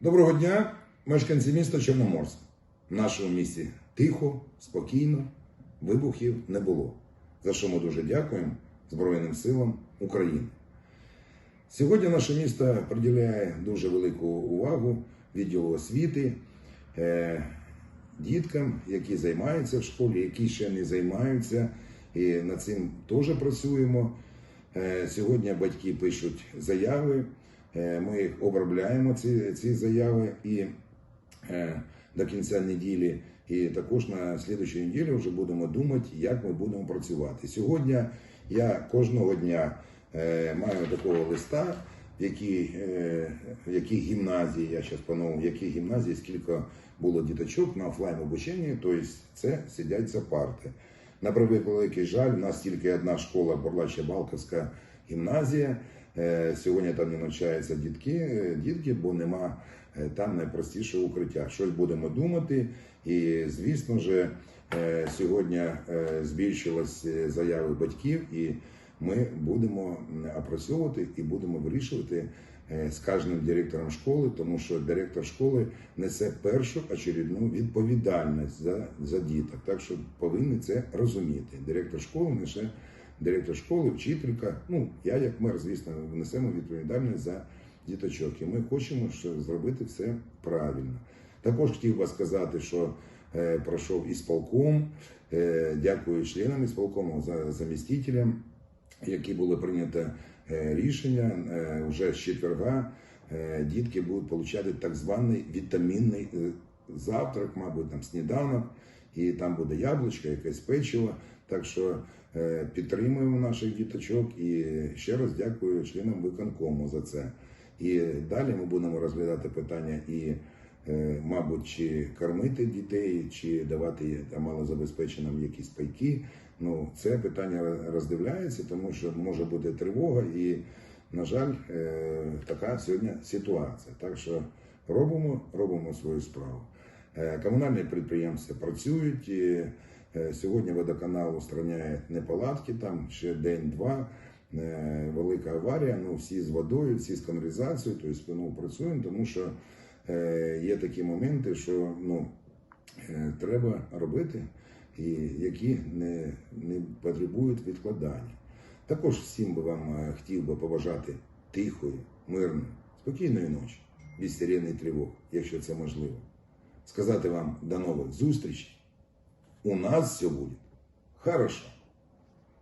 Доброго дня, мешканці міста Чорноморськ. В нашому місті тихо, спокійно, вибухів не було. За що ми дуже дякуємо Збройним силам України. Сьогодні наше місто приділяє дуже велику увагу відділу освіти, е, діткам, які займаються в школі, які ще не займаються. І над цим теж працюємо. Е, Сьогодні батьки пишуть заяви, ми їх обробляємо, ці, ці заяви, і е, до кінця неділі, і також на слідчій неділі вже будемо думати, як ми будемо працювати. Сьогодні я кожного дня е, маю такого листа, в якій, е, в якій гімназії, я зараз панову, в якій гімназії скільки було діточок на офлайн обученні, тобто це сидять за парти. На превеликий жаль, у нас тільки одна школа Бурлача Балківська гімназія. Е, Сьогодні там не навчаються дітки, е, дітки, бо нема е, там найпростішого укриття. Щось будемо думати. І звісно ж, сьогодні збільшилась е, заяви батьків, і ми будемо опрацьовувати і будемо вирішувати з кожним директором школи, тому що директор школи несе першу очередну відповідальність за, за діток. Так що повинні це розуміти. Директор школи несе директор школи, вчителька. Ну я як мер, звісно, несемо відповідальність за діточок. І ми хочемо зробити все правильно. Також хотів би сказати, що е, пройшов ісполком. Е, дякую членам ісполкому за замістителям, які були прийняті е, рішення е, вже з четверга. е, Дітки будуть отримати так званий вітамінний е, завтрак, мабуть, там сніданок, і там буде яблучко, якесь печиво. Так що е, підтримуємо наших діточок і ще раз дякую членам виконкому за це. І далі ми будемо розглядати питання і, е, мабуть, чи кормити дітей, чи давати малозабезпеченим якісь пайки. Ну, це питання роздивляється, тому що може бути тривога, і, на жаль, е, така сьогодні ситуація. Так що робимо, робимо свою справу. Е, Комунальні підприємства працюють. Е, сьогодні водоканал устраняє неполадки, там ще день-два. Е, Велика аварія, ну всі з водою, всі з каналізацією, тобто ну, працюємо, тому що є такі моменти, що ну, треба робити, і які не, не потребують відкладання. Також всім би вам хотів би побажати тихої, мирної, спокійної ночі, без сирени тривог, якщо це можливо. Сказати вам до нових зустрічей. У нас все буде хорошо.